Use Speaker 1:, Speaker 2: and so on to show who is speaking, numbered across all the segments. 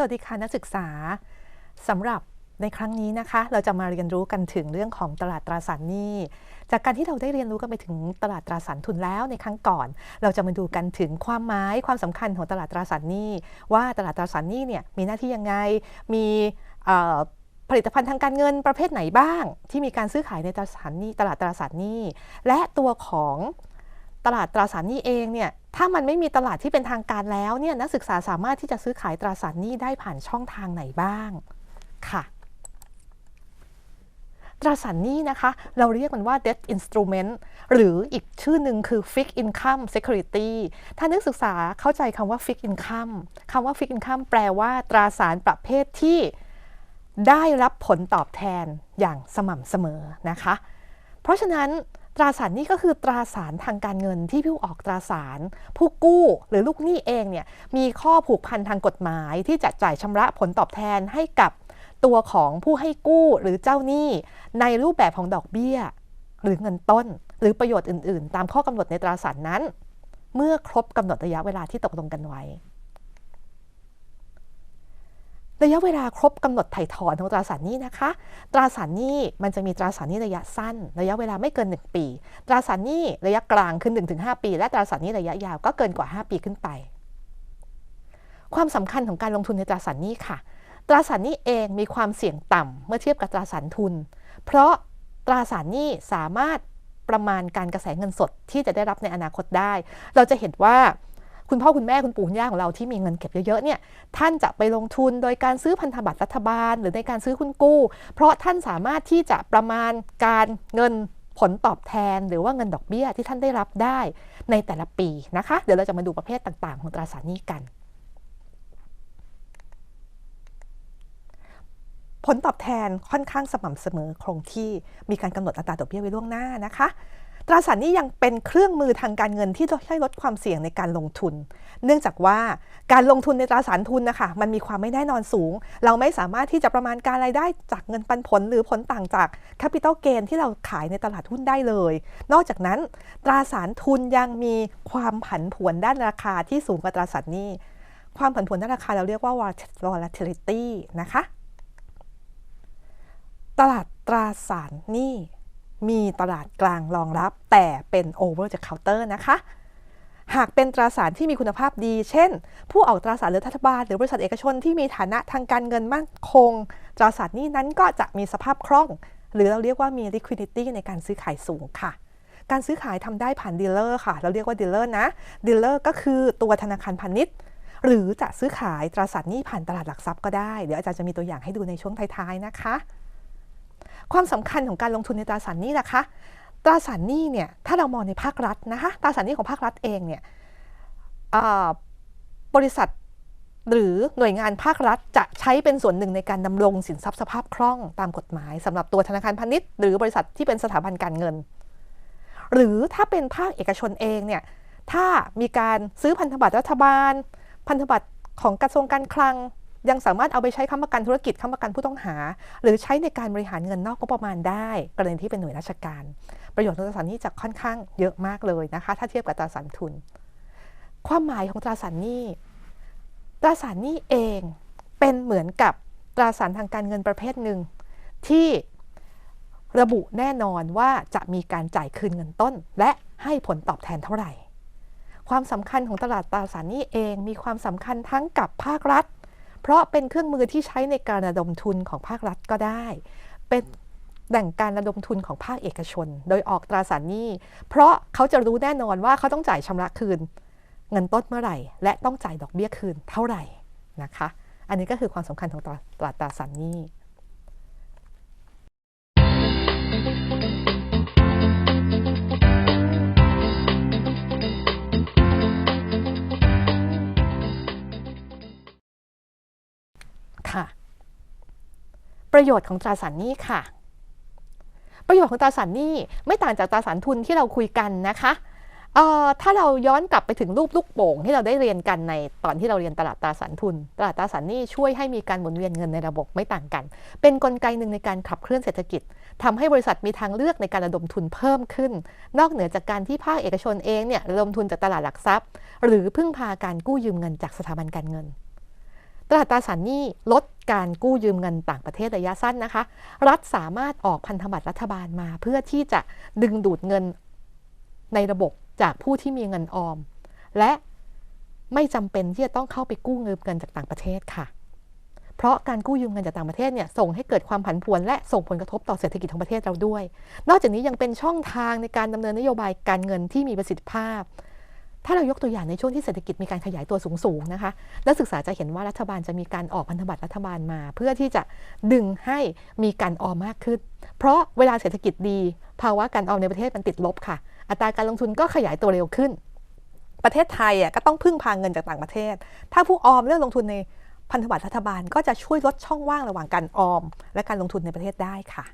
Speaker 1: สวัสดีค่ะนักศึกษาสำหรับในครั้งนี้นะคะ เราจะมาเรียนรู้กันถึงเรื่องของตลาดตราสารหนี้ จากการที่เราได้เรียนรู้กันไปถึงตลาดตราสารทุนแล้วในครั้งก่อน เราจะมาดูกันถึงความหมายความสำคัญของตลาดตราสารหนี้ ว่าตลาดตราสารหนี้เนี่ยมีหน้าที่ยังไงมีผลิตภัณฑ์ทางการเงินประเภทไหนบ้าง ที่มีการซื้อขายในตราสารหนี้ตลาดตราสารหนี้ และตัวของ ตลาดตราสารหนี้เองเนี่ยถ้ามันไม่มีตลาดที่เป็นทางการแล้วเนี่ยนักศึกษาสามารถที่จะซื้อขายตราสารหนี้ได้ผ่านช่องทางไหนบ้างค่ะ ตราสารหนี้นะคะ เราเรียกมันว่า debt instrument หรืออีกชื่อหนึ่งคือ fixed income security ถ้านักศึกษาเข้าใจคำว่า fixed income คำว่า fixed income แปลว่าตราสารประเภทที่ได้รับผลตอบแทนอย่างสม่ำเสมอนะคะ เพราะฉะนั้น ตราสารนี้ก็คือตราสารทางการเงินที่ผู้ออกตราสาร ผู้กู้หรือลูกหนี้เองเนี่ยมีข้อผูกพันทางกฎหมาย ที่จะจ่ายชำระผลตอบแทนให้กับตัวของผู้ให้กู้หรือเจ้าหนี้ในรูปแบบของดอกเบี้ย หรือเงินต้น หรือประโยชน์อื่น ๆ ตามข้อกำหนดในตราสารนั้น เมื่อครบกำหนดระยะเวลาที่ตกลงกันไว้ ระยะเวลาครบกำหนดไถ่ถอนของตราสารหนี้นะคะ ตราสารหนี้มันจะมีตราสารหนี้ระยะสั้น ระยะเวลาไม่เกิน 1 ปี ตราสารหนี้ระยะกลางคือ1-5 ปี และตราสารหนี้ระยะยาวก็เกินกว่า 5 ปีขึ้นไป ความสำคัญของการลงทุนในตราสารหนี้ค่ะ ตราสารหนี้เองมีความเสี่ยงต่ำเมื่อเทียบกับตราสารทุน เพราะตราสารหนี้สามารถประมาณการกระแสเงินสดที่จะได้รับในอนาคตได้ เราจะเห็นว่า คุณพ่อคุณแม่คุณปู่คุณย่าของเราที่มีเงินเก็บเยอะๆเนี่ยท่านจะไปลงทุนโดยการซื้อพันธบัตรรัฐบาล หรือในการซื้อหุ้นกู้ เพราะท่านสามารถที่จะประมาณการเงินผลตอบแทนหรือว่าเงินดอกเบี้ยที่ท่านได้รับได้ในแต่ละปีนะคะ เดี๋ยวเราจะมาดูประเภทต่างๆ ของตราสารหนี้กัน ผลตอบแทนค่อนข้างสม่ำเสมอคงที่มีการกำหนดอัตราดอกเบี้ยไว้ล่วงหน้านะคะ ตราสารนี้ยังเป็นเครื่องมือทางการเงินที่ช่วยลดความเสี่ยงในการลงทุน เนื่องจากว่าการลงทุนในตราสารทุนนะคะมันมีความไม่แน่นอนสูง เราไม่สามารถที่จะประมาณการรายได้จากเงินปันผล หรือผลต่างจากแคปิตอลเกนที่เราขายในตลาดหุ้นได้เลย นอกจากนั้น ตราสารทุนยังมีความผันผวนด้านราคาที่สูงกว่าตราสารหนี้ความผันผวนด้านราคาเราเรียกว่า volatility นะคะ ตลาดตราสารหนี้ มีตลาดกลางรองรับแต่เป็น over the counter นะคะ หากเป็นตราสารที่มีคุณภาพดี เช่น ผู้ออกตราสารหรือรัฐบาล หรือบริษัทเอกชนที่มีฐานะทางการเงินมั่นคง ตราสารนี้นั้นก็จะมีสภาพคล่อง หรือเราเรียกว่ามี liquidity ในการซื้อขายสูงค่ะการซื้อขายทำได้ผ่านดีลเลอร์ค่ะ เราเรียกว่าดีลเลอร์นะ ดีลเลอร์ก็คือตัวธนาคารพาณิชย์ หรือจะซื้อขายตราสารหนี้ผ่านตลาดหลักทรัพย์ก็ได้ เดี๋ยวอาจารย์จะมีตัวอย่างให้ดูในช่วงท้ายๆนะคะ ความสำคัญของการลงทุนในตราสารหนี้นะคะ ตราสารหนี้เนี่ยถ้าเรามองในภาครัฐนะคะตราสารหนี้ของภาครัฐเองเนี่ยบริษัทหรือหน่วยงานภาครัฐจะใช้เป็นส่วนหนึ่งในการดำรงสินทรัพย์สภาพคล่องตามกฎหมายสำหรับตัวธนาคารพาณิชย์หรือบริษัทที่เป็นสถาบันการเงิน หรือถ้าเป็นภาคเอกชนเองเนี่ยถ้ามีการซื้อพันธบัตรรัฐบาล พันธบัตรของกระทรวงการคลัง ยังสามารถเอาไปใช้ค้ำประกันธุรกิจค้ำประกันผู้ต้องหา หรือใช้ในการบริหารเงินนอกงบประมาณได้ กรณีที่เป็นหน่วยราชการ ประโยชน์ของตราสารนี้จะค่อนข้างเยอะมากเลยนะคะ ถ้าเทียบกับตราสารทุน ความหมายของตราสารนี้ตราสารนี้เองเป็นเหมือนกับตราสารทางการเงินประเภทหนึ่งที่ระบุแน่นอนว่าจะมีการจ่ายคืนเงินต้น และให้ผลตอบแทนเท่าไหร่ ความสำคัญของตลาดตราสารนี้เองมีความสำคัญทั้งกับภาครัฐ เพราะเป็นเครื่องมือที่ใช้ในการระดมทุนของภาครัฐก็ได้ เป็นแหล่งการระดมทุนของภาคเอกชน โดยออกตราสารหนี้ เพราะเขาจะรู้แน่นอนว่าเขาต้องจ่ายชำระคืน เงินต้นเมื่อไหร่ และต้องจ่ายดอกเบี้ยคืนเท่าไหร่นะคะ อันนี้ก็คือความสำคัญของตราตราสารหนี้ ประโยชน์ของตราสารหนี้ค่ะ ประโยชน์ของตราสารหนี้ไม่ต่างจากตราสารทุนที่เราคุยกันนะคะถ้าเราย้อนกลับไปถึงรูปลูกโป่งที่เราได้เรียนกันในตอนที่เราเรียนตลาดตราสารทุน ตลาดตราสารหนี้ช่วยให้มีการหมุนเวียนเงินในระบบไม่ต่างกัน เป็นนกลไกหนึ่งในการขับเคลื่อนเศรษฐกิจทำให้บริษัทมีทางเลือกในการระดมทุนเพิ่มขึ้น นอกเหนือจากการที่ภาคเอกชนเองเนี่ยระดมทุนจากตลาดหลักทรัพย์ หรือพึ่งพาการกู้ยืมเงินจากสถาบันการเงิน ตลาดตราสารหนี้ลดการกู้ยืมเงินต่างประเทศระยะสั้นนะคะ รัฐสามารถออกพันธบัตรรัฐบาลมาเพื่อที่จะดึงดูดเงินในระบบจากผู้ที่มีเงินออม และไม่จำเป็นที่จะต้องเข้าไปกู้เงินเงินจากต่างประเทศค่ะ เพราะการกู้ยืมเงินจากต่างประเทศเนี่ยส่งให้เกิดความผันผวนและส่งผลกระทบต่อเศรษฐกิจของประเทศเราด้วย นอกจากนี้ยังเป็นช่องทางในการดำเนินนโยบายการเงินที่มีประสิทธิภาพ ถ้าเรายกตัวอย่างในช่วงที่เศรษฐกิจมีการขยายตัวสูงๆนะคะนักศึกษาจะเห็นว่ารัฐบาลจะมีการออกพันธบัตรรัฐบาลมา เพื่อที่จะดึงให้มีการออมมากขึ้น เพราะเวลาเศรษฐกิจดี ภาวะการออมในประเทศมันติดลบค่ะ อัตราการลงทุนก็ขยายตัวเร็วขึ้น ประเทศไทยอะก็ต้องพึ่งพางเงินจากต่างประเทศ ถ้าผู้ออมเลือกลงทุนในพันธบัตรรัฐบาลก็จะช่วยลดช่องว่างระหว่างการออม และการลงทุนในประเทศได้ค่ะ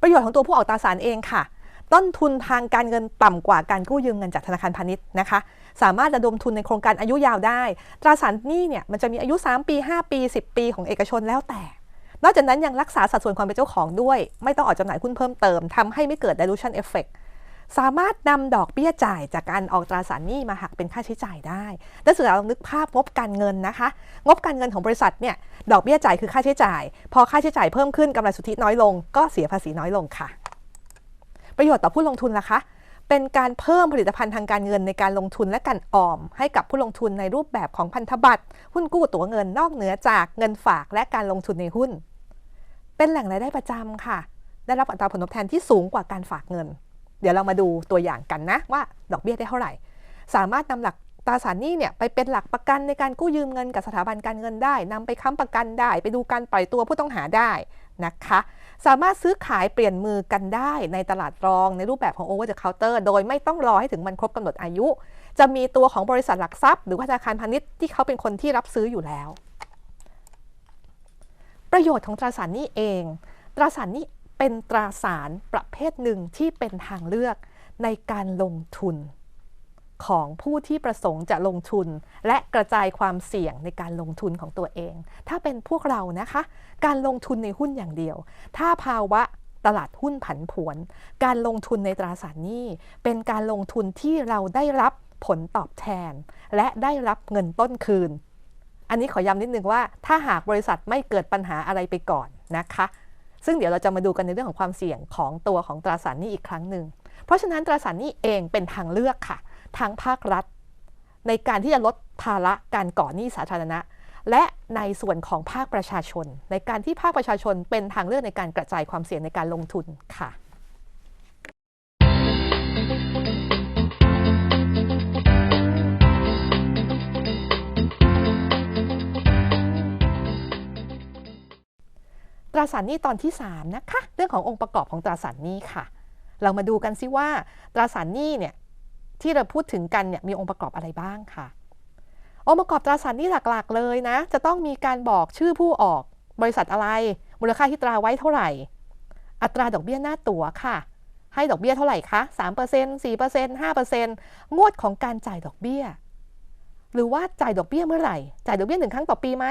Speaker 1: ประโยชน์ของตัวผู้ออกตราสารเองค่ะ ต้นทุนทางการเงินต่ำกว่าการกู้ยืมเงินจากธนาคารพาณิชย์นะคะ สามารถระดมทุนในโครงการอายุยาวได้ ตราสารหนี้เนี่ยมันจะมีอายุ 3 ปี 5 ปี 10 ปีของเอกชนแล้วแต่ นอกจากนั้นยังรักษาสัดส่วนความเป็นเจ้าของด้วย ไม่ต้องออกจำหน่ายหุ้นเพิ่มเติมทำให้ไม่เกิด dilution effect สามารถนำดอกเบี้ยจ่ายจากการออกตราสารหนี้มาหักเป็นค่าใช้จ่ายได้นักศึกษาลองนึกภาพงบการเงินนะคะ งบการเงินของบริษัทเนี่ยดอกเบี้ยจ่ายคือค่าใช้จ่าย พอค่าใช้จ่ายเพิ่มขึ้นกำไรสุทธิน้อยลง ก็เสียภาษีน้อยลงค่ะ ประโยชน์ต่อผู้ลงทุนล่ะคะ เป็นการเพิ่มผลิตภัณฑ์ทางการเงินในการลงทุนและการออม ให้กับผู้ลงทุนในรูปแบบของพันธบัตร หุ้นกู้ตั๋วเงินนอกเหนือจากเงินฝากและการลงทุนในหุ้น เป็นแหล่งรายได้ประจำค่ะ ได้รับอัตราผลตอบแทนที่สูงกว่าการฝากเงิน เดี๋ยวเรามาดูตัวอย่างกันนะว่าดอกเบี้ยได้เท่าไหร่ สามารถนำหลักตราสารหนี้เนี่ยไปเป็นหลักประกันในการกู้ยืมเงินกับสถาบันการเงินได้นำไปค้ำประกันได้ ไปดูการปล่อยตัวผู้ต้องหาได้นะคะ สามารถซื้อขายเปลี่ยนมือกันได้ในตลาดรองในรูปแบบของ over the counter โดยไม่ต้องรอให้ถึงมันครบกำหนดอายุ จะมีตัวของบริษัทหลักทรัพย์ หรือธนาคารพาณิชย์ที่เขาเป็นคนที่รับซื้ออยู่แล้ว ประโยชน์ของตราสารนี้เอง ตราสารนี้เป็นตราสารประเภทหนึ่งที่เป็นทางเลือกในการลงทุน ของผู้ที่ประสงค์จะลงทุน และกระจายความเสี่ยงในการลงทุนของตัวเอง ถ้าเป็นพวกเรานะคะ การลงทุนในหุ้นอย่างเดียว ถ้าภาวะตลาดหุ้นผันผวน การลงทุนในตราสารหนี้เป็นการลงทุนที่เราได้รับผลตอบแทน และได้รับเงินต้นคืน อันนี้ขอย้ำนิดนึงว่า ถ้าหากบริษัทไม่เกิดปัญหาอะไรไปก่อนนะคะ ซึ่งเดี๋ยวเราจะมาดูกันในเรื่องของความเสี่ยงของตัวของตราสารหนี้อีกครั้งหนึ่ง เพราะฉะนั้นตราสารหนี้เองเป็นทางเลือกค่ะ ทางภาครัฐ ในการที่จะลดภาระการก่อหนี้สาธารณะ และในส่วนของภาคประชาชน ในการที่ภาคประชาชนเป็นทางเลือกในการกระจายความเสี่ยงในการลงทุนค่ะตราสารหนี้ตอนที่ 3 นะคะ เรื่องขององค์ประกอบของตราสารหนี้ค่ะ เรามาดูกันซิว่าตราสารหนี้เนี่ย ที่เราพูดถึงกันเนี่ยมีองค์ประกอบอะไรบ้างค่ะ องค์ประกอบตราสารนี้หลักๆเลยนะ จะต้องมีการบอกชื่อผู้ออก บริษัทอะไร มูลค่าที่ตราไว้เท่าไหร่ อัตราดอกเบี้ยหน้าตั๋วค่ะ ให้ดอกเบี้ยเท่าไหร่คะ3% 4% 5%งวดของการจ่ายดอกเบี้ย หรือว่าจ่ายดอกเบี้ยเมื่อไหร่ จ่ายดอกเบี้ยหนึ่งครั้งต่อปีไหม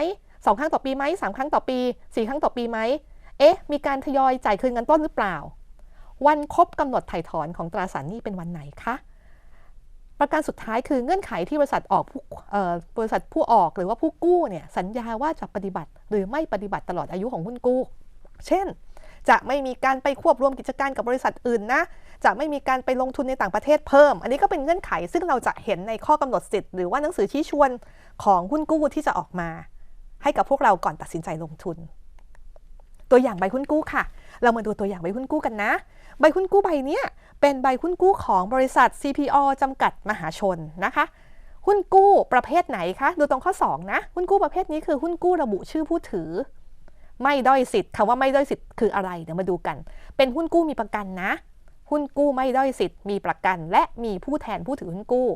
Speaker 1: สองครั้งต่อปีไหมสามครั้งต่อปีสี่ครั้งต่อปีไหมเอ๊ะ มีการทยอยจ่ายคืนเงินต้นหรือเปล่า วันครบกำหนดถ่ายถอนของตราสารหนี้เป็นวันไหนคะ ประการสุดท้ายคือเงื่อนไขที่บริษัทออกบริษัทผู้ออกหรือว่าผู้กู้เนี่ยสัญญาว่าจะปฏิบัติ หรือไม่ปฏิบัติตลอดอายุของหุ้นกู้ เช่น จะไม่มีการไปควบรวมกิจการกับบริษัทอื่นนะ จะไม่มีการไปลงทุนในต่างประเทศเพิ่ม อันนี้ก็เป็นเงื่อนไขซึ่งเราจะเห็นในข้อกำหนดสิทธิ์หรือว่าหนังสือชี้ชวนของหุ้นกู้ที่จะออกมา ให้กับพวกเราก่อนตัดสินใจลงทุน ตัวอย่างใบหุ้นกู้ค่ะ เรามาดูตัวอย่างใบหุ้นกู้กันนะ ใบหุ้นกู้ใบนี้ เป็นใบหุ้นกู้ของบริษัท CPO จำกัดมหาชนนะคะ หุ้นกู้ประเภทไหนคะ ดูตรงข้อ 2 นะ หุ้นกู้ประเภทนี้คือหุ้นกู้ระบุชื่อผู้ถือ ไม่ด้อยสิทธิ์คำว่าไม่ด้อยสิทธิ์คืออะไร เดี๋ยวมาดูกัน เป็นหุ้นกู้มีประกันนะ หุ้นกู้ไม่ด้อยสิทธิ์มีประกัน และมีผู้แทนผู้ถือหุ้นกู้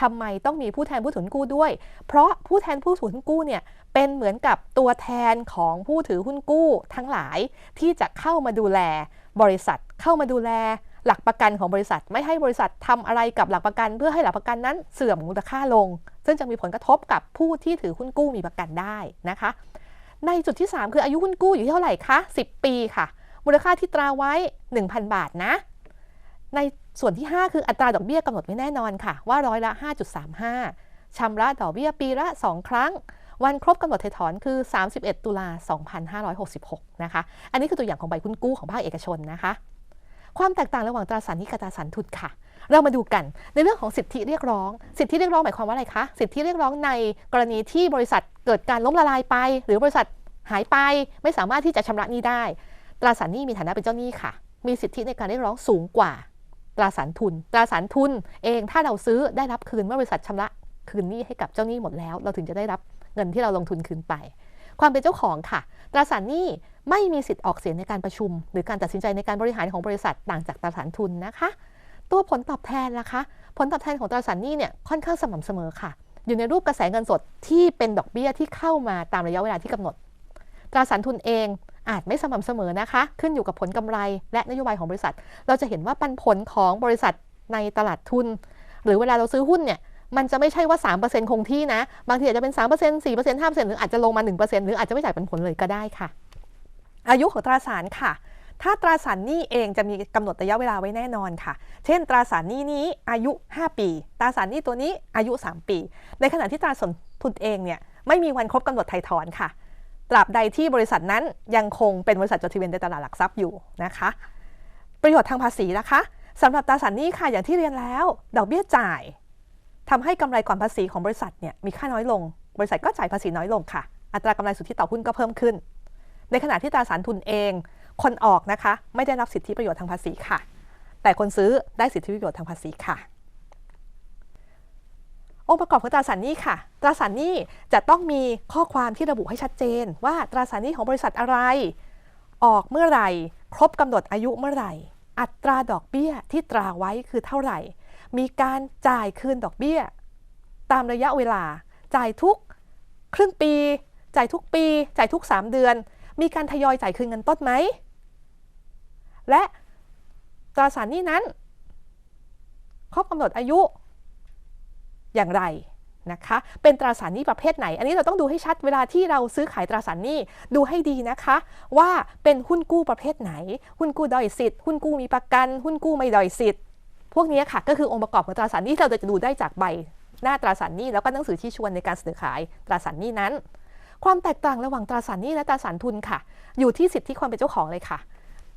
Speaker 1: ทำไมต้องมีผู้แทนผู้ถือหุ้นกู้ด้วย เพราะผู้แทนผู้ถือหุ้นกู้เนี่ยเป็นเหมือนกับตัวแทนของผู้ถือหุ้นกู้ทั้งหลายที่จะเข้ามาดูแลบริษัทเข้ามาดูแล หลักประกันของบริษัท ไม่ให้บริษัททำอะไรกับหลักประกัน เพื่อให้หลักประกันนั้นเสื่อมมูลค่าลง ซึ่งจะมีผลกระทบกับผู้ที่ถือหุ้นกู้มีประกันได้นะคะ ในจุดที่ 3 คืออายุหุ้นกู้อยู่ที่เท่าไหร่คะ10 ปีค่ะ มูลค่าที่ตราไว้ 1,000 บาทนะ ในส่วนที่ 5 คืออัตราดอกเบี้ยกำหนดไว้แน่นอนค่ะ ว่าร้อยละ 5.35ชำระดอกเบี้ยปีละ 2 ครั้งวันครบกำหนดถ่ายถอนคือ 31 ตุลา 2566 นะคะ อันนี้คือตัวอย่างของใบหุ้นกู้ของภาคเอกชนนะคะ ความแตกต่างระหว่างตราสารนี้กับตราสารทุนค่ะ เรามาดูกันในเรื่องของสิทธิเรียกร้อง สิทธิเรียกร้องหมายความว่าอะไรคะ สิทธิเรียกร้องในกรณีที่บริษัทเกิดการล้มละลายไป หรือบริษัทหายไปไม่สามารถที่จะชำระหนี้ได้ ตราสารหนี้มีฐานะเป็นเจ้าหนี้ค่ะ มีสิทธิในการเรียกร้องสูงกว่าตราสารทุน ตราสารทุนเองถ้าเราซื้อได้รับคืนเมื่อบริษัทชำระคืนหนี้ให้กับเจ้าหนี้หมดแล้ว เราถึงจะได้รับเงินที่เราลงทุนคืนไป ความเป็นเจ้าของค่ะ ตราสารหนี้ไม่มีสิทธิ์ออกเสียงในการประชุม หรือการตัดสินใจในการบริหารของบริษัทต่างจากตราสารทุนนะคะ ตัวผลตอบแทนล่ะคะ ผลตอบแทนของตราสารหนี้เนี่ยค่อนข้างสม่ำเสมอค่ะ อยู่ในรูปกระแสเงินสดที่เป็นดอกเบี้ยที่เข้ามาตามระยะเวลาที่กำหนด ตราสารทุนเองอาจไม่สม่ำเสมอนะคะ ขึ้นอยู่กับผลกำไรและนโยบายของบริษัท เราจะเห็นว่าปันผลของบริษัทในตลาดทุน หรือเวลาเราซื้อหุ้นเนี่ย มันจะไม่ใช่ว่า 3%คงที่นะ บางทีอาจจะเป็น 3% 4% 5%หรืออาจจะลงมา 1%หรืออาจจะไม่จ่ายปันผลเลยก็ได้ค่ะ อายุของตราสารค่ะ ถ้าตราสารหนี้เองจะมีกำหนดระยะเวลาไว้แน่นอนค่ะ เช่น ตราสารหนี้นี้อายุ 5 ปี ตราสารหนี้ตัวนี้อายุ 3 ปี ในขณะที่ตราสารทุนเองเนี่ยไม่มีวันครบกำหนดไถ่ถอนค่ะ ตราบใดที่บริษัทนั้นยังคงเป็นบริษัทจดทะเบียนในตลาดหลักทรัพย์อยู่นะคะ ประโยชน์ทางภาษีนะคะสำหรับตราสารหนี้ค่ะอย่างที่เรียนแล้ว ดอกเบี้ยจ่าย ทำให้กำไรก่อนภาษีของบริษัทเนี่ยมีค่าน้อยลง บริษัทก็จ่ายภาษีน้อยลงค่ะ อัตรากำไรสุทธิต่อหุ้นก็เพิ่มขึ้น ในขณะที่ตราสารทุนเอง คนออกนะคะ ไม่ได้รับสิทธิประโยชน์ทางภาษีค่ะ แต่คนซื้อได้สิทธิประโยชน์ทางภาษีค่ะองค์ประกอบของตราสารหนี้ค่ะ ตราสารหนี้จะต้องมีข้อความที่ระบุให้ชัดเจน ว่าตราสารหนี้ของบริษัทอะไร ออกเมื่อไหร่ ครบกำหนดอายุเมื่อไหร่ อัตราดอกเบี้ยที่ตราไว้คือเท่าไหร่ มีการจ่ายคืนดอกเบี้ย ตามระยะเวลา จ่ายทุกครึ่งปี จ่ายทุกปี จ่ายทุก 3 เดือน มีการทยอยจ่ายคืนเงินต้นไหม และตราสารหนี้นั้น ครบกำหนดอายุอย่างไรนะคะ เป็นตราสารหนี้ประเภทไหน อันนี้เราต้องดูให้ชัดเวลาที่เราซื้อขายตราสารหนี้ดูให้ดีนะคะ ว่าเป็นหุ้นกู้ประเภทไหน หุ้นกู้ดอยสิทธิ์ หุ้นกู้มีประกัน หุ้นกู้ไม่ดอยสิทธิ์ พวกนี้ค่ะก็คือองค์ประกอบของตราสารหนี้เราจะดูได้จากใบหน้าตราสารหนี้แล้วก็หนังสือชี้ชวนในการเสนอขายตราสารหนี้นั้น ความแตกต่างระหว่างตราสารหนี้และตราสารทุนค่ะ อยู่ที่สิทธิความเป็นเจ้าของเลยค่ะ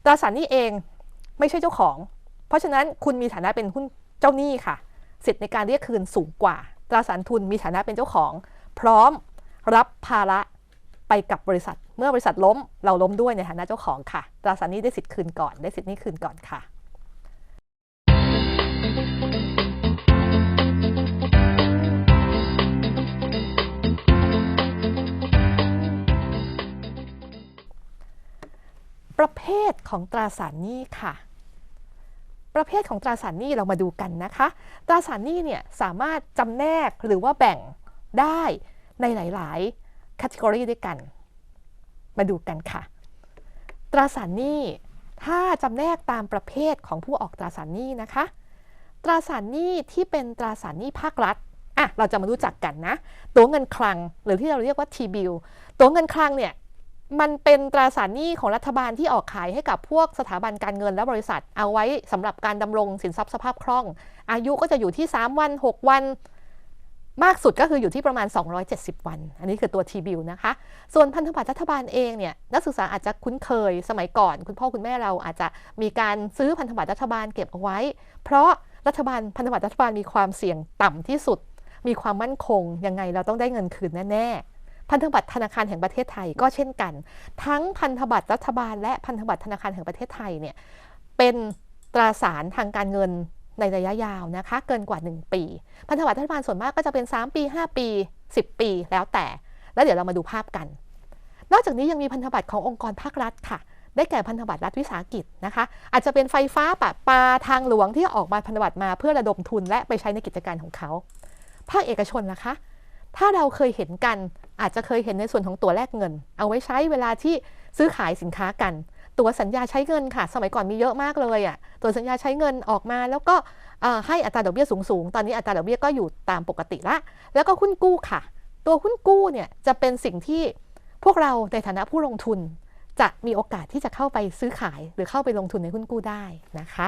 Speaker 1: ตราสารหนี้เองไม่ใช่เจ้าของ เพราะฉะนั้นคุณมีฐานะเป็นหุ้นเจ้าหนี้ค่ะ สิทธิในการเรียกคืนสูงกว่า ตราสารทุนมีฐานะเป็นเจ้าของ พร้อมรับภาระไปกับบริษัท เมื่อบริษัทล้มเราล้มด้วยในฐานะเจ้าของค่ะ ตราสารหนี้ได้สิทธิ์คืนก่อน ได้สิทธิ์นี้คืนก่อนค่ะ ประเภทของตราสารหนี้ค่ะ ประเภทของตราสารหนี้เรามาดูกันนะคะ ตราสารหนี้เนี่ยสามารถจำแนกหรือว่าแบ่งได้ในหลาย ๆคตตกรีด้วยกัน มาดูกันค่ะ ตราสารหนี้ถ้าจำแนกตามประเภทของผู้ออกตราสารหนี้นะคะ ตราสารหนี้ที่เป็นตราสารหนี้ภาครัฐอะเราจะมารู้จักกันนะ ตัวเงินคลังหรือที่เราเรียกว่า T-bill ตัวเงินคลังเนี่ย มันเป็นตราสารหนี้ของรัฐบาลที่ออกขายให้กับพวกสถาบันการเงินและบริษัท เอาไว้สำหรับการดำรงสินทรัพย์สภาพคล่อง อายุก็จะอยู่ที่ 3 วัน 6 วัน มากสุดก็คืออยู่ที่ประมาณ 270 วัน อันนี้คือตัว T-bill นะคะ ส่วนพันธบัตรรัฐบาลเองเนี่ยนักศึกษาอาจจะคุ้นเคยสมัยก่อน คุณพ่อคุณแม่เราอาจจะมีการซื้อพันธบัตรรัฐบาลเก็บเอาไว้ เพราะรัฐบาลพันธบัตรรัฐบาลมีความเสี่ยงต่ำที่สุด มีความมั่นคงยังไงเราต้องได้เงินคืนแน่ๆ พันธบัตรธนาคารแห่งประเทศไทยก็เช่นกัน ทั้งพันธบัตรรัฐบาล และพันธบัตรธนาคารแห่งประเทศไทยเนี่ยเป็นตราสารทางการเงินในระยะยาวนะคะ เกินกว่า 1 ปี พันธบัตรรัฐบาลส่วนมากก็จะเป็น 3 ปี 5 ปี 10 ปีแล้วแต่ แล้วเดี๋ยวเรามาดูภาพกัน นอกจากนี้ยังมีพันธบัตรขององค์กรภาครัฐค่ะ ได้แก่พันธบัตรรัฐวิสาหกิจนะคะ อาจจะเป็นไฟฟ้าปะปาทางหลวงที่ออกมาพันธบัตรมาเพื่อระดมทุนและไปใช้ในกิจการของเขา ภาคเอกชนนะคะ ถ้าเราเคยเห็นกัน อาจจะเคยเห็นในส่วนของตัวแลกเงิน เอาไว้ใช้เวลาที่ซื้อขายสินค้ากัน ตัวสัญญาใช้เงินค่ะ สมัยก่อนมีเยอะมากเลยอะ่ะตัวสัญญาใช้เงินออกมาแล้วก็ให้อัตราดอกเบี้ยสูงๆ ตอนนี้อัตราดอกเบี้ยก็อยู่ตามปกติละ แล้วก็หุ้นกู้ค่ะ ตัวหุ้นกู้เนี่ยจะเป็นสิ่งที่พวกเราในฐานะผู้ลงทุน จะมีโอกาสที่จะเข้าไปซื้อขายหรือเข้าไปลงทุนในหุ้นกู้ได้นะคะ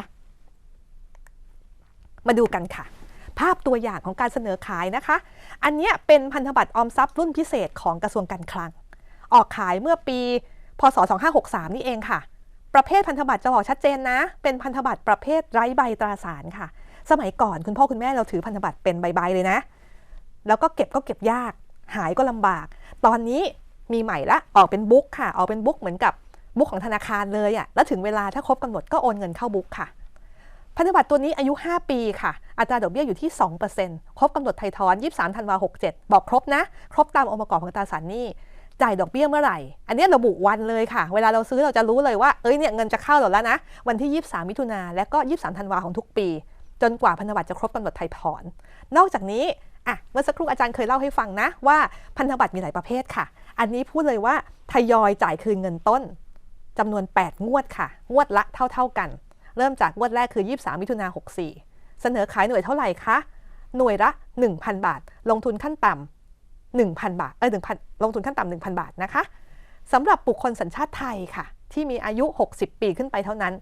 Speaker 1: มาดูกันค่ะ ภาพตัวอย่างของการเสนอขายนะคะ อันเนี้ยเป็นพันธบัตรออมทรัพย์รุ่นพิเศษของกระทรวงการคลัง ออกขายเมื่อปี พศ 2563 นี่เองค่ะ ประเภทพันธบัตรจะบอกชัดเจนนะ เป็นพันธบัตรประเภทไร้ใบตราสารค่ะ สมัยก่อนคุณพ่อคุณแม่เราถือพันธบัตรเป็นใบๆเลยนะ แล้วก็เก็บก็เก็บยาก หายก็ลำบาก ตอนนี้มีใหม่ละ ออกเป็นบุ๊กค่ะ ออกเป็นบุ๊กเหมือนกับบุ๊กของธนาคารเลยอะ่ะ แล้วถึงเวลาถ้าครบกำหนดก็โอนเงินเข้าบุ๊กค่ะ พันธบัตรตัวนี้อายุ 5 ปีค่ะ อัตราดอกเบี้ยอยู่ที่ 2%ครบกำหนดไทยทอน 23ธันวา67 บอกครบนะ ครบตามองค์ประกอบของตราสารหนี้ จ่ายดอกเบี้ยเมื่อไหร่ อันนี้ระบุวันเลยค่ะ เวลาเราซื้อเราจะรู้เลยว่า เอ้ยเนี่ยเงินจะเข้าหรอแล้วนะ วันที่ 23 มิถุนาและก็ 23ธันวาของทุกปี จนกว่าพันธบัตรจะครบกำหนดไทยถอน นอกจากนี้อะเมื่อสักครู่อาจารย์เคยเล่าให้ฟังนะ ว่าพันธบัตรมีหลายประเภทค่ะ อันนี้พูดเลยว่าทยอยจ่ายคืนเงินต้นจำนวน 8 งวดค่ะ งวดละเท่า ๆกัน เริ่มจากงวดแรกคือ 23 มิถุนา64 เสนอขายหน่วยเท่าไหร่คะ หน่วยละ 1,000 บาท ลงทุนขั้นต่ำ1,000 บาท เออ1,000 ลงทุนขั้นต่ำ1,000 บาทนะคะสำหรับบุคคลสัญชาติไทยค่ะ ที่มีอายุ 60 ปีขึ้นไปเท่านั้น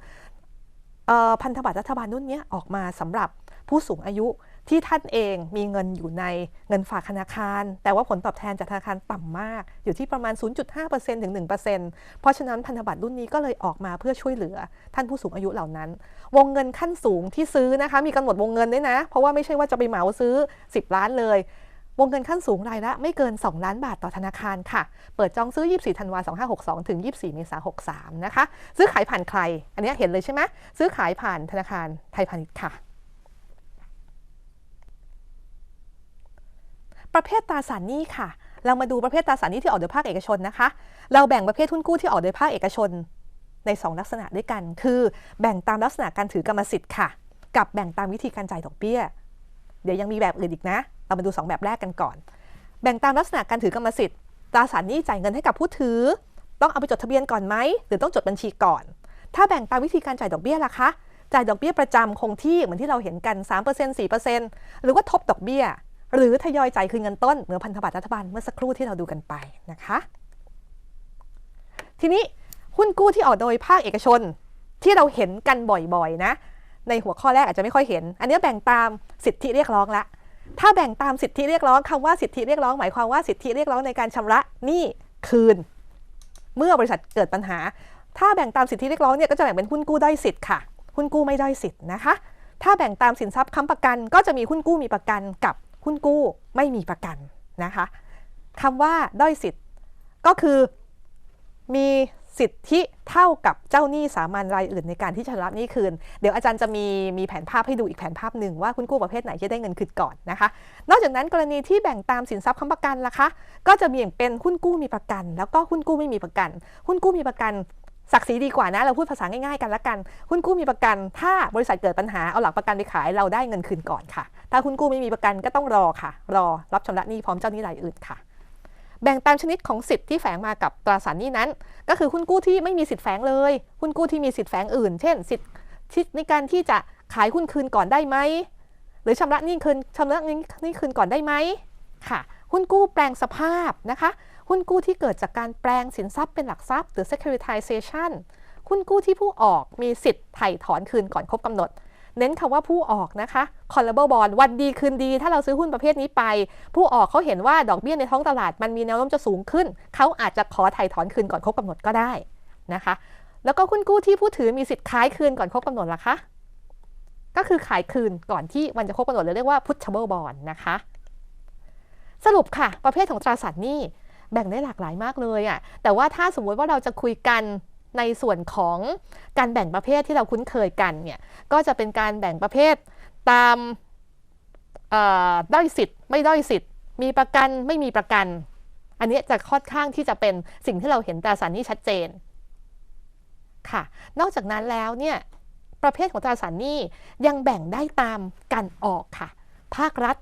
Speaker 1: พันธบัตรรัฐบาลรุ่นนี้ออกมาสำหรับผู้สูงอายุ ที่ท่านเองมีเงินอยู่ในเงินฝากธนาคาร แต่ว่าผลตอบแทนจากธนาคารต่ำมาก อยู่ที่ประมาณ 0.5%ถึง 1%เพราะฉะนั้นพันธบัตรรุ่นนี้ก็เลยออกมาเพื่อช่วยเหลือท่านผู้สูงอายุเหล่านั้น วงเงินขั้นสูงที่ซื้อนะคะ มีกำหนดวงเงินด้วยนะ เพราะว่าไม่ใช่ว่าจะไปเหมาซื้อ 10 ล้านเลยวงเงินขั้นสูงรายละไม่เกิน 2 ล้านบาทต่อธนาคารค่ะ เปิดจองซื้อ 24 ธันวา2562 ถึง 24 เมษายน 63 นะคะ ซื้อขายผ่านใคร อันนี้เห็นเลยใช่ไหม ซื้อขายผ่านธนาคารไทยพาณิชย์ค่ะ ประเภทตราสารหนี้ค่ะ เรามาดูประเภทตราสารหนี้ที่ออกโดยภาคเอกชนนะคะ เราแบ่งประเภททุนกู้ที่ออกโดยภาคเอกชนใน 2 ลักษณะด้วยกัน คือแบ่งตามลักษณะการถือกรรมสิทธิ์ค่ะ กับแบ่งตามวิธีการจ่ายดอกเบี้ย เดี๋ยวยังมีแบบอื่นอีกนะ เรามาดู 2 แบบแรกกันก่อน แบ่งตามลักษณะการถือกรรมสิทธิ์ ตราสารหนี้จ่ายเงินให้กับผู้ถือ ต้องเอาไปจดทะเบียนก่อนไหม หรือต้องจดบัญชีก่อน ถ้าแบ่งตามวิธีการจ่ายดอกเบี้ยล่ะคะ จ่ายดอกเบี้ยประจำคงที่เหมือนที่เราเห็นกัน 3% 4%หรือว่าทบดอกเบี้ย หรือทยอยจ่ายคืนเงินต้นเหมือนพันธบัตรรัฐบาลเมื่อสักครู่ที่เราดูกันไปนะคะ ทีนี้หุ้นกู้ที่ออกโดยภาคเอกชนที่เราเห็นกันบ่อยๆ นะ ในหัวข้อแรกอาจจะไม่ค่อยเห็น อันนี้แบ่งตามสิทธิเรียกร้องละ ถ้าแบ่งตามสิทธิเรียกร้องคำว่าสิทธิเรียกร้องหมายความว่าสิทธิเรียกร้องในการชำระหนี้คืน เมื่อบริษัทเกิดปัญหา ถ้าแบ่งตามสิทธิเรียกร้องเนี่ยก็จะแบ่งเป็นหุ้นกู้ได้สิทธิ์ค่ะ หุ้นกู้ไม่ได้สิทธิ์นะคะ ถ้าแบ่งตามสินทรัพย์ค้ำประกัน ก็จะมีหุ้นกู้มีประกันกับ หุ้นกู้ไม่มีประกันนะคะคำว่าด้อยสิทธิ์ก็คือมีสิทธิเท่ากับเจ้าหนี้สามัญรายอื่นในการที่จะรับหนี้คืน เดี๋ยวอาจารย์จะมีมีแผนภาพให้ดูอีกแผนภาพหนึ่งว่าคุณกู้ประเภทไหนจะได้เงินคืนก่อนนะคะ นอกจากนั้นกรณีที่แบ่งตามสินทรัพย์ค้ำประกันล่ะคะ ก็จะมีอย่างเป็นหุ้นกู้มีประกัน แล้วก็หุ้นกู้ไม่มีประกัน หุ้นกู้มีประกัน ศักดิ์ศรีดีกว่านะ เราพูดภาษาง่ายๆกันละกัน หุ้นกู้มีประกัน ถ้าบริษัทเกิดปัญหา เอาหลักประกันไปขายเราได้เงินคืนก่อนค่ะ ถ้าหุ้นกู้ไม่มีประกันก็ต้องรอค่ะ รอรับชำระหนี้พร้อมเจ้าหนี้รายอื่นค่ะ แบ่งตามชนิดของสิทธิ์ที่แฝงมากับตราสารหนี้นั้น ก็คือหุ้นกู้ที่ไม่มีสิทธิ์แฝงเลย หุ้นกู้ที่มีสิทธิ์แฝงอื่น เช่น สิทธิ์ในการที่จะขายหุ้นคืนก่อนได้ไหม หรือชำระหนี้คืนชำระหนี้คืนก่อนได้ไหมค่ะ หุ้นกู้แปลงสภาพนะคะ หุ้นกู้ที่เกิดจากการแปลงสินทรัพย์เป็นหลักทรัพย์หรือ securitization หุ้นกู้ที่ผู้ออกมีสิทธิ์ไถ่ถอนคืนก่อนครบกำหนด เน้นคำว่าผู้ออกนะคะ callable bond วันดีคืนดี ถ้าเราซื้อหุ้นประเภทนี้ไป ผู้ออกเขาเห็นว่าดอกเบี้ยในท้องตลาดมันมีแนวโน้มจะสูงขึ้น เขาอาจจะขอไถ่ถอนคืนก่อนครบกำหนดก็ได้นะคะ แล้วก็หุ้นกู้ที่ผู้ถือมีสิทธิ์ขายคืนก่อนครบกำหนดล่ะคะ ก็คือขายคืนก่อนที่วันจะครบกำหนดเรียกว่า puttable bond นะคะ สรุปค่ะ ประเภทของตราสารหนี้ แบ่งได้หลากหลายมากเลยอะ่ะแต่ว่าถ้าสมมติว่าเราจะคุยกันในส่วนของการแบ่งประเภทที่เราคุ้นเคยกันเนี่ยก็จะเป็นการแบ่งประเภทตามด้อยสิทธิ์ไม่ด้อยสิทธิ์ มีประกันไม่มีประกัน อันนี้จะค่อนข้างที่จะเป็นสิ่งที่เราเห็นตราสารนี้ชัดเจนค่ะ นอกจากนั้นแล้วเนี่ยประเภทของตราสารหนี้ยังแบ่งได้ตามการออกค่ะ ภาครัฐ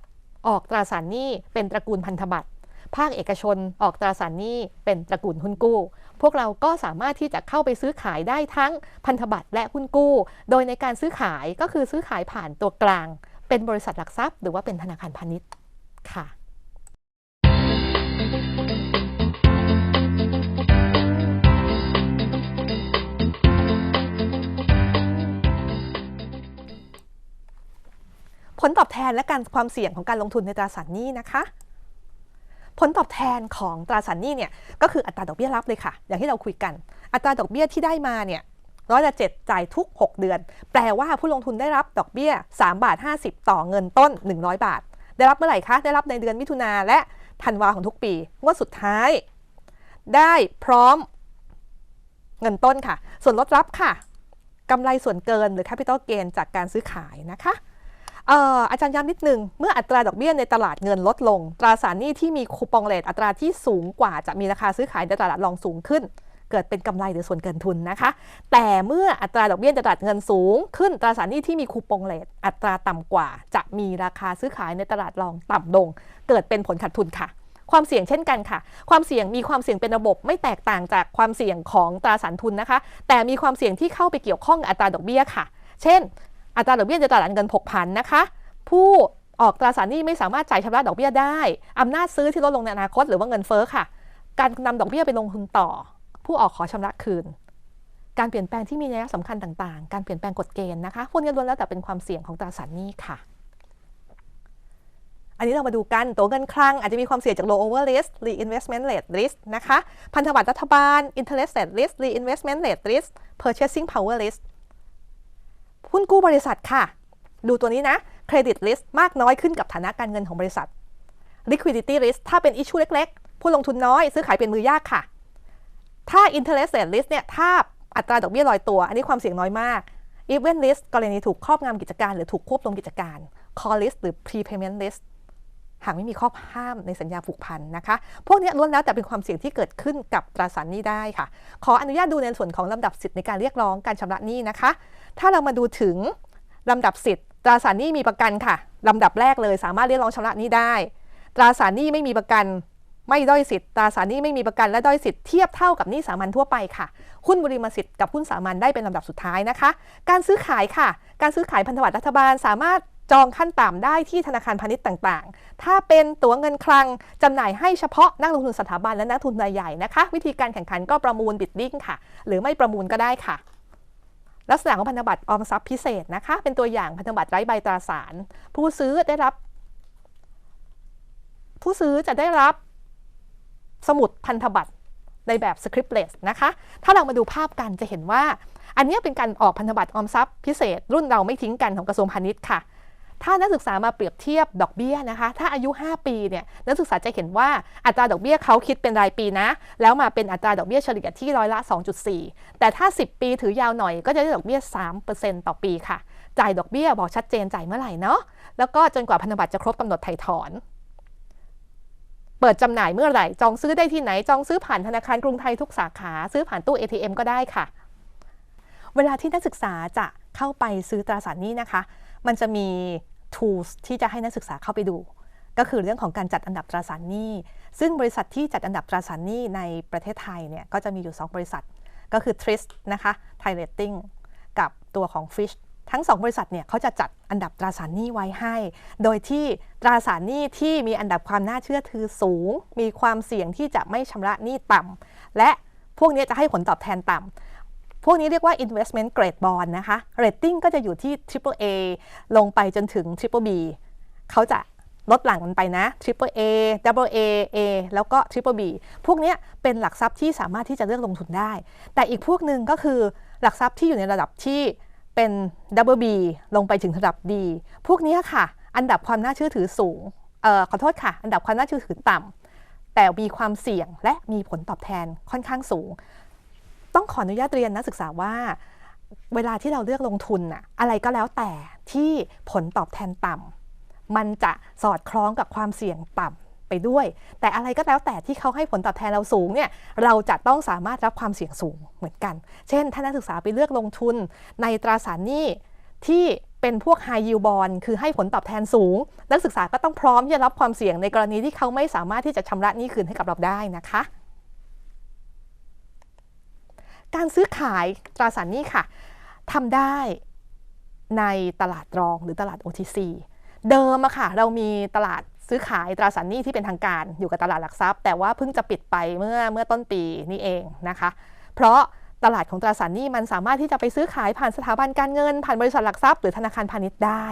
Speaker 1: ออกตราสารหนี้เป็นตระกูลพันธบัตร ภาคเอกชนออกตราสารหนี้เป็นตระกูลหุ้นกู้ พวกเราก็สามารถที่จะเข้าไปซื้อขายได้ทั้งพันธบัตรและหุ้นกู้ โดยในการซื้อขายก็คือซื้อขายผ่านตัวกลาง เป็นบริษัทหลักทรัพย์ หรือว่าเป็นธนาคารพาณิชย์ค่ะผลตอบแทนและการความเสี่ยงของการลงทุนในตราสารหนี้นะคะ ผลตอบแทนของตราสารหนี้เนี่ยก็คืออัตราดอกเบี้ยรับเลยค่ะ อย่างที่เราคุยกัน อัตราดอกเบี้ยที่ได้มาเนี่ยร้อยละเจ็ดจ่ายทุก 6 เดือน แปลว่าผู้ลงทุนได้รับดอกเบี้ย3บาท50 ต่อเงินต้น 100 บาท ได้รับเมื่อไหร่คะ ได้รับในเดือนมิถุนาและธันวาของทุกปีงวดสุดท้าย ได้พร้อมเงินต้นค่ะ ส่วนลดรับค่ะกำไรส่วนเกินหรือ capital gain จากการซื้อขายนะคะ อาจารย์ย้ำนิดนึง เมื่ออัตราดอกเบี้ยในตลาดเงินลดลง ตราสารหนี้ที่มีคูปองเลทอัตราที่สูงกว่าจะมีราคาซื้อขายในตลาดรองสูงขึ้น เกิดเป็นกำไรหรือส่วนเกินทุนนะคะ แต่เมื่ออัตราดอกเบี้ยตลาดเงินสูงขึ้นตราสารหนี้ที่มีคูปองเลทอัตราต่ำกว่า จะมีราคาซื้อขายในตลาดรองต่ำลง เกิดเป็นผลขาดทุนค่ะความเสี่ยงเช่นกันค่ะ ความเสี่ยงมีความเสี่ยงเป็นระบบไม่แตกต่างจากความเสี่ยงของตราสารทุนนะคะ แต่มีความเสี่ยงที่เข้าไปเกี่ยวข้องอัตราดอกเบี้ยค่ะ เช่น อัตราดอกเบี้ยในตลาดเงินผกผันนะคะ ผู้ออกตราสารหนี้ไม่สามารถจ่ายชำระดอกเบี้ยได้อำนาจซื้อที่ลดลงในอนาคตหรือว่าเงินเฟ้อค่ะ การนำดอกเบี้ยไปลงทุนต่อ ผู้ออกขอชำระคืน การเปลี่ยนแปลงที่มีนัยสำคัญต่างๆ การเปลี่ยนแปลงกฎเกณฑ์นะคะพวกนี้ล้วนแล้วแต่เป็นความเสี่ยงของตราสารหนี้ค่ะ อันนี้เรามาดูกันตัวเงินคลังอาจจะมีความเสี่ยงจาก low over risk reinvestment rate risk นะคะ พันธบัตรรัฐบาล interest rate risk reinvestment rate risk purchasing power risk หุ้นกู้บริษัทค่ะ ดูตัวนี้นะเครดิตลิสต์มากน้อยขึ้นกับฐานะการเงินของบริษัท liquidity risk ถ้าเป็นอิชชูเล็กๆ ผู้ลงทุนน้อยซื้อขายเป็นมือยากค่ะ ถ้า interest rate risk เนี่ยถ้าอัตราดอกเบี้ยลอยตัว อันนี้ความเสี่ยงน้อยมาก event risk กรณีถูกครอบงำกิจการ หรือถูกควบรวมกิจการ call risk หรือ prepayment risk หากไม่มีข้อห้ามในสัญญาผูกพันนะคะ พวกนี้ล้วนแล้วแต่เป็นความเสี่ยงที่เกิดขึ้นกับตราสารหนี้ได้ค่ะ ขออนุญาตดูในส่วนของลำดับสิทธิ์ในการเรียกร้องการชำระหนี้นะคะ ถ้าเรามาดูถึงลำดับสิทธิ์ตราสารหนี้มีประกันค่ะลำดับแรกเลย สามารถเรียกร้องชำระหนี้ได้ ตราสารหนี้ไม่มีประกัน ไม่ด้อยสิทธิ์ตราสารหนี้ไม่มีประกันและด้อยสิทธิ์เทียบเท่ากับหนี้สามัญทั่วไปค่ะหุ้นบริมสิทธิ์กับหุ้นสามัญได้เป็นลำดับสุดท้ายนะคะ การซื้อขายค่ะ การซื้อขายพันธบัตรรัฐบาลสามารถจองขั้นต่ำได้ที่ธนาคารพาณิชย์ต่างๆ ถ้าเป็นตั๋วเงินคลังจำหน่ายให้เฉพาะนักลงทุนสถาบันและนักทุนรายใหญ่นะคะ วิธีการแข่งขันก็ประมูลบิดดิ้งค่ะ หรือไม่ประมูลก็ได้ค่ะ ลักษณะของพันธบัตรออมทรัพย์พิเศษนะคะ เป็นตัวอย่างพันธบัตรไร้ใบตราสาร ผู้ซื้อได้รับ ผู้ซื้อจะได้รับสมุดพันธบัตรในแบบสคริปต์เลสนะคะ ถ้าเรามาดูภาพกันจะเห็นว่า อันนี้เป็นการออกพันธบัตรออมทรัพย์พิเศษ รุ่นเราไม่ทิ้งกันของกระทรวงพาณิชย์ค่ะ ถ้านักศึกษามาเปรียบเทียบดอกเบี้ยนะคะ ถ้าอายุ 5 ปีเนี่ยนักศึกษาจะเห็นว่าอัตราดอกเบี้ยเขาคิดเป็นรายปีนะ แล้วมาเป็นอัตราดอกเบี้ยเฉลี่ยที่ร้อยละ 2.4 แต่ถ้า 10 ปีถือยาวหน่อยก็จะได้ดอกเบี้ย 3%ต่อปีค่ะ จ่ายดอกเบี้ยบอกชัดเจนจ่ายเมื่อไหร่เนาะแล้วก็จนกว่าพันธบัตรจะครบกำหนดไถ่ถอน เปิดจำหน่ายเมื่อไหร่ จองซื้อได้ที่ไหน จองซื้อผ่านธนาคารกรุงไทยทุกสาขา ซื้อผ่านตู้ ATM ก็ได้ค่ะ เวลาที่นักศึกษาจะ เข้าไปซื้อตราสารนี้นะคะ มันจะมี tools ที่จะให้นักศึกษาเข้าไปดู ก็คือเรื่องของการจัดอันดับตราสารหนี้ ซึ่งบริษัทที่จัดอันดับตราสารหนี้ในประเทศไทยเนี่ยก็จะมีอยู่ 2 บริษัท ก็คือ Trist นะคะ Thai Rating กับตัวของ Fish ทั้ง 2 บริษัทเนี่ยเขาจะจัดอันดับตราสารหนี้ไว้ให้ โดยที่ตราสารหนี้ที่มีอันดับความน่าเชื่อถือสูง มีความเสี่ยงที่จะไม่ชำระหนี้ต่ำและพวกนี้จะให้ผลตอบแทนต่ำ พวกนี้เรียกว่า investment grade bond นะคะ rating ก็จะอยู่ที่ triple A ลงไปจนถึง triple B เขาจะลดหลั่งมันไปนะ triple A double A A แล้วก็ triple B พวกนี้เป็นหลักทรัพย์ที่สามารถที่จะเลือกลงทุนได้ แต่อีกพวกหนึ่งก็คือหลักทรัพย์ที่อยู่ในระดับที่เป็น double B ลงไปถึงระดับ D พวกนี้ค่ะ อันดับความน่าเชื่อถือสูงเอ่อขอโทษค่ะ อันดับความน่าเชื่อถือต่ำแต่มีความเสี่ยงและมีผลตอบแทนค่อนข้างสูง ต้องขออนุญาตเรียนนักศึกษาว่า เวลาที่เราเลือกลงทุนอะอะไรก็แล้วแต่ที่ผลตอบแทนต่ำมันจะสอดคล้องกับความเสี่ยงต่ำไปด้วย แต่อะไรก็แล้วแต่ที่เขาให้ผลตอบแทนเราสูงเนี่ยเราจะต้องสามารถรับความเสี่ยงสูงเหมือนกัน เช่น ถ้านักศึกษาไปเลือกลงทุนในตราสารหนี้ที่เป็นพวก high yield bond คือให้ผลตอบแทนสูง นักศึกษาก็ต้องพร้อมที่จะรับความเสี่ยงในกรณีที่เขาไม่สามารถที่จะชำระหนี้คืนให้กับเราได้นะคะ การซื้อขายตราสารหนี้ค่ะทำได้ในตลาดรองหรือตลาด OTC เดิมอะค่ะ เรามีตลาดซื้อขายตราสารหนี้ที่เป็นทางการอยู่กับตลาดหลักทรัพย์ แต่ว่าเพิ่งจะปิดไปเมื่อเมื่อต้นปีนี้เองนะคะ เพราะตลาดของตราสารหนี้มันสามารถที่จะไปซื้อขายผ่านสถาบันการเงิน ผ่านบริษัทหลักทรัพย์หรือธนาคารพาณิชย์ได้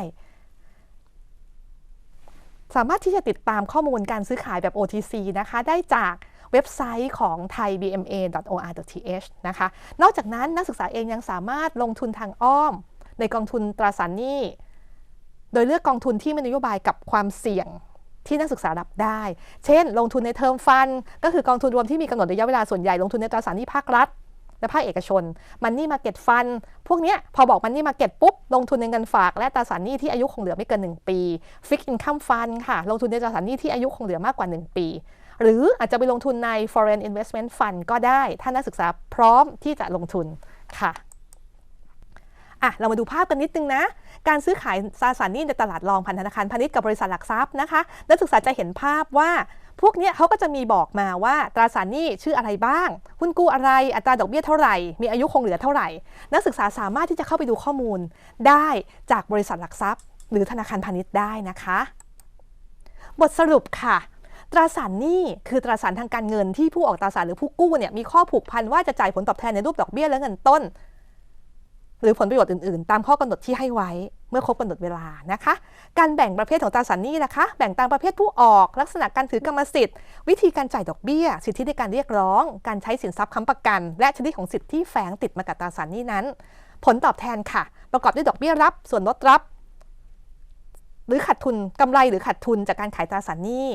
Speaker 1: สามารถที่จะติดตามข้อมูลการซื้อขายแบบ OTC นะคะ ได้จาก เว็บไซต์ของ thaibma.or.th นะคะ นอกจากนั้นนักศึกษาเองยังสามารถลงทุนทางอ้อม ในกองทุนตราสารหนี้ โดยเลือกกองทุนที่มีนโยบายกับความเสี่ยงที่นักศึกษารับได้ เช่น ลงทุนในเทอมฟัน ก็คือกองทุนรวมที่มีกำหนดระยะเวลาส่วนใหญ่ลงทุนในตราสารหนี้ภาครัฐ และภาคเอกชน มันนี่มาเก็ตฟัน พวกนี้พอบอกมันนี่มาเก็ตปุ๊บ ลงทุนในเงินฝาก และตราสารหนี้ที่อายุคงเหลือไม่เกิน 1 ปี ฟิกอินคัมฟันค่ะ ลงทุนในตราสารหนี้ที่อายุคงเหลือมากกว่า 1 ปี หรืออาจจะไปลงทุนใน foreign investment fund ก็ได้ ถ้านักศึกษาพร้อมที่จะลงทุนค่ะอะเรามาดูภาพกันนิดนึงนะ การซื้อขายตราสารหนี้ในตลาดรองพันธนาคารพาณิชย์กับบริษัทหลักทรัพย์นะคะ นักศึกษาจะเห็นภาพว่าพวกนี้เขาก็จะมีบอกมาว่าตราสารหนี้ชื่ออะไรบ้าง หุ้นกู้อะไร อัตราดอกเบี้ยเท่าไหร่ มีอายุคงเหลือเท่าไหร่ นักศึกษาสามารถที่จะเข้าไปดูข้อมูลได้จากบริษัทหลักทรัพย์ หรือธนาคารพาณิชย์ได้นะคะ บทสรุปค่ะ ตราสารหนี้คือตราสารทางการเงินที่ผู้ออกตราสารหรือผู้กู้เนี่ยมีข้อผูกพันว่าจะจ่ายผลตอบแทนในรูปดอกเบี้ยและเงินต้น หรือผลประโยชน์อื่นๆ ตามข้อกำหนดที่ให้ไว้เมื่อครบกำหนดเวลานะคะ การแบ่งประเภทของตราสารหนี้นะคะ แบ่งตามประเภทผู้ออก ลักษณะการถือกรรมสิทธิ์ วิธีการจ่ายดอกเบี้ย สิทธิในการเรียกร้อง การใช้สินทรัพย์ค้ำประกัน และชนิดของสิทธิที่แฝงติดมากับตราสารหนี้นั้น ผลตอบแทนค่ะ ประกอบด้วยดอกเบี้ยรับ ส่วนลดรับ หรือขาดทุนกำไรหรือขาดทุนจากการขายตราสารหนี้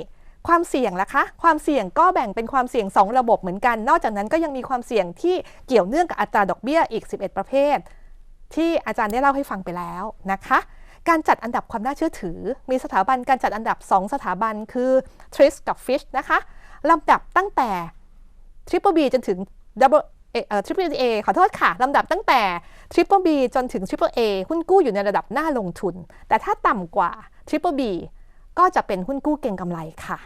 Speaker 1: ความเสี่ยงล่ะคะ ความเสี่ยงก็แบ่งเป็นความเสี่ยง 2 ระบบเหมือนกัน นอกจากนั้นก็ยังมีความเสี่ยงที่เกี่ยวเนื่องกับอัตราดอกเบี้ยอีก 11 ประเภท ที่อาจารย์ได้เล่าให้ฟังไปแล้วนะคะ การจัดอันดับความน่าเชื่อถือ มีสถาบันการจัดอันดับ 2 สถาบันคือ TRIS กับ Fitch นะคะลำดับตั้งแต่ Triple B จนถึง Double เอ่อ Triple A ขอโทษค่ะ ลำดับตั้งแต่ Triple B จนถึง Triple A หุ้นกู้อยู่ในระดับหน่าลงทุน แต่ถ้าต่ำกว่า Triple B ก็จะเป็นหุ้นกู้เก่งกำไรค่ะ